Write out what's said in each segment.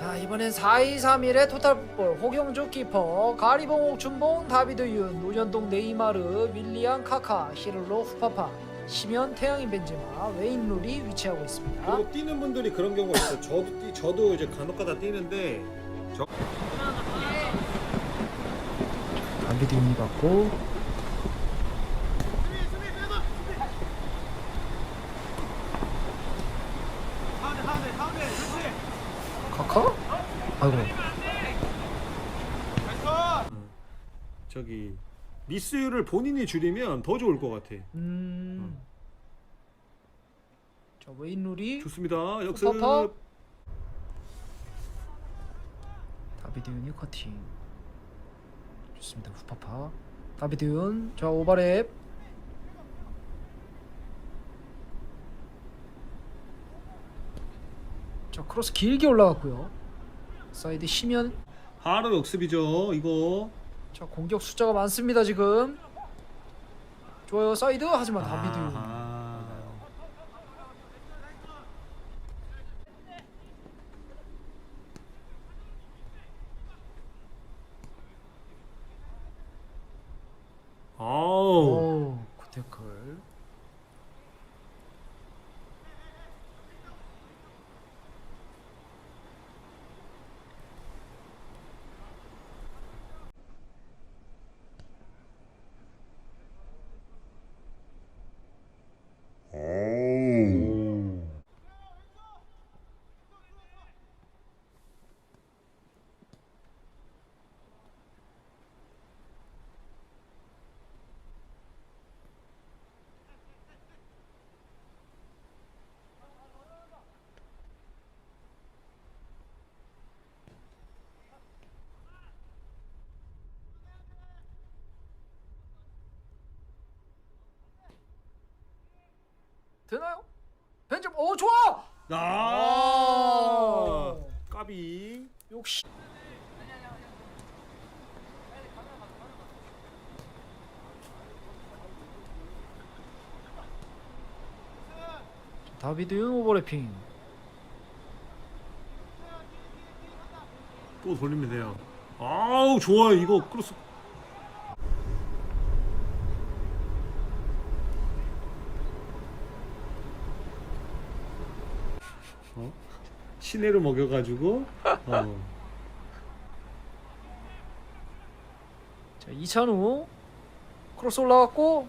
자 이번엔 4-2-3-1의 토탈풋볼 호경조 키퍼 가리봉 옥춘봉 다비드 윤 노전동 네이마르 윌리안 카카 히를로 후파파 시면 태양인 벤제마 웨인 룰이 위치하고 있습니다. 그리고 뛰는 분들이 그런 경우가 있어요. 저도 뛰, 저도 이제 간혹가다 뛰는데 다비드 윤이 받고 카카? 아이고 저기 미스율을 본인이 줄이면 더 좋을 것 같아. 음. 자 웨인 룰이 좋습니다. 역습. 파파. 다비드 윤이 커팅 좋습니다 후파파 다비드 윤 자 오바랩 자 크로스 길게 올라갔고요 사이드 시면 바로 역습이죠. 이거. 자 공격 숫자가 많습니다 지금 좋아요 사이드 하지만 다비드 윤 아하. 아우. 오 굿태클 되나요? 벤점 오 좋아 아. 까비. 역시 다비드 윤 오버래핑 또 돌리면 돼요. 아우 좋아요. 이거 크로스. 어? 시내를 먹여가지고 어. 자 이찬우 크로스 올라갔고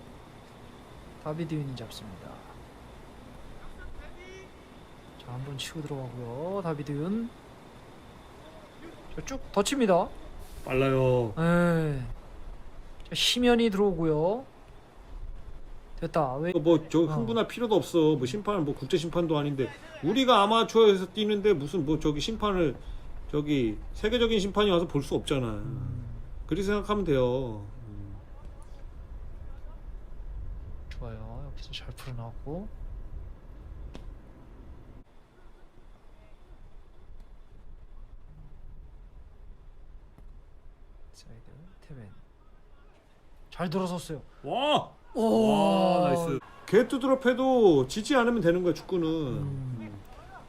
다비드 윤이 잡습니다 자 한번 치고 들어가고요 다비드 윤자쭉 덧칩니다 빨라요. 에 자, 심연이 들어오고요 됐다 왜 뭐저 어. 흥분할 필요도 없어. 뭐 심판은 뭐 국제 심판도 아닌데 우리가 아마추어에서 뛰는데 무슨 뭐 저기 심판을 저기 세계적인 심판이 와서 볼 수 없잖아. 음, 그렇게 생각하면 돼요. 음. 좋아요 여기서 잘 풀어나왔고 사이드 테벤 잘 들어섰어요 와. 오 와 나이스. 개뚜드럽해도 지지 않으면 되는 거야 축구는. 음.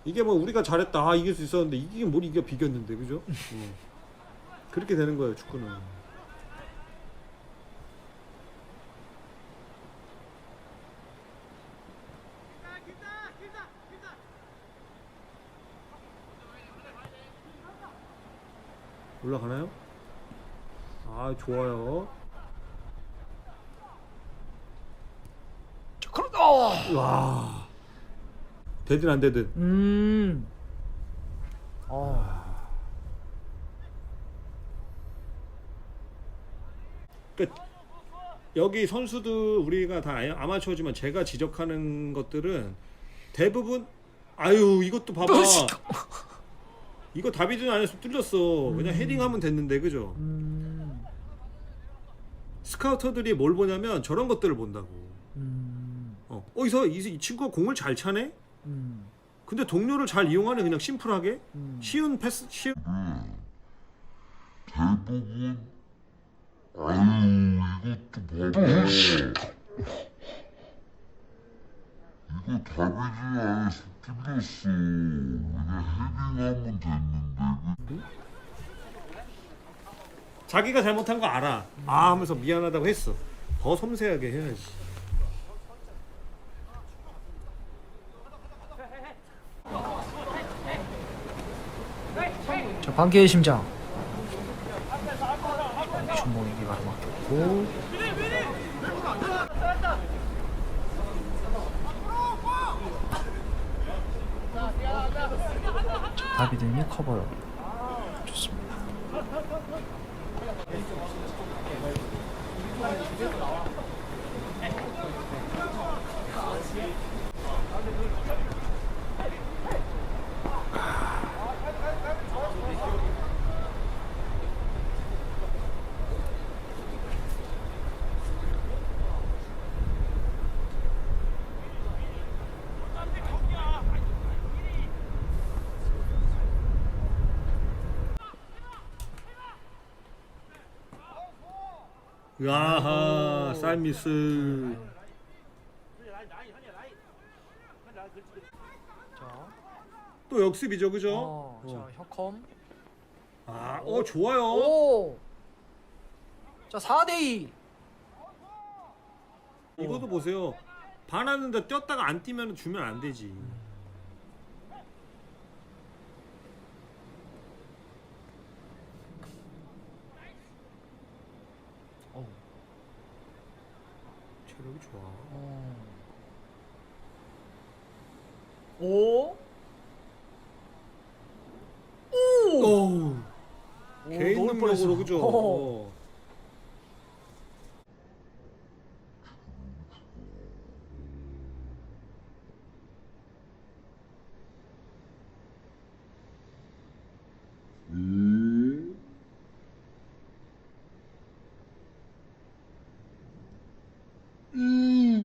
이게 뭐 우리가 잘했다 아 이길 수 있었는데 이기긴 뭘 이겨 비겼는데 그죠? 어. 그렇게 되는 거예요 축구는. 올라가나요? 아 좋아요. 자, 그럼 어! 와. 되든 안 되든. 음. 어. 그러니까 여기 선수들 우리가 다 아- 아마추어지만 제가 지적하는 것들은 대부분 아유 이것도 봐봐 이거 다비드는 안에서 뚫렸어 그냥 헤딩하면 됐는데 그죠 음. 스카우터들이 뭘 보냐면 저런 것들을 본다고 음. 어, 어디서 이, 이 친구가 공을 잘 차네 음. 근데 동료를 잘 이용하네 그냥 심플하게 음. 쉬운 패스 쉬운 대부분 아유 이것도 봐봐 이거 다비드 안에서 뚫렸어 그냥 헤딩하면 됐는데 자기가 잘못한 거 알아. 아 하면서 미안하다고 했어. 더 섬세하게 해야지. 자 관계의 심장. 주먹에게 바로 맞겠고. 자, 다비드니 커버 좋습니다 야하 쌀미스. 자, 또 역습이죠, 그죠? 어, 자 혁컴 아, 어 좋아요. 오! 자 4대 2 이것도 보세요. 반하는데 뛰었다가 안 뛰면 주면 안 되지. 어. 체력이 좋아. 어. 오? 오! 오. 오, 개인 뻔했어. 능력으로 그죠? 어.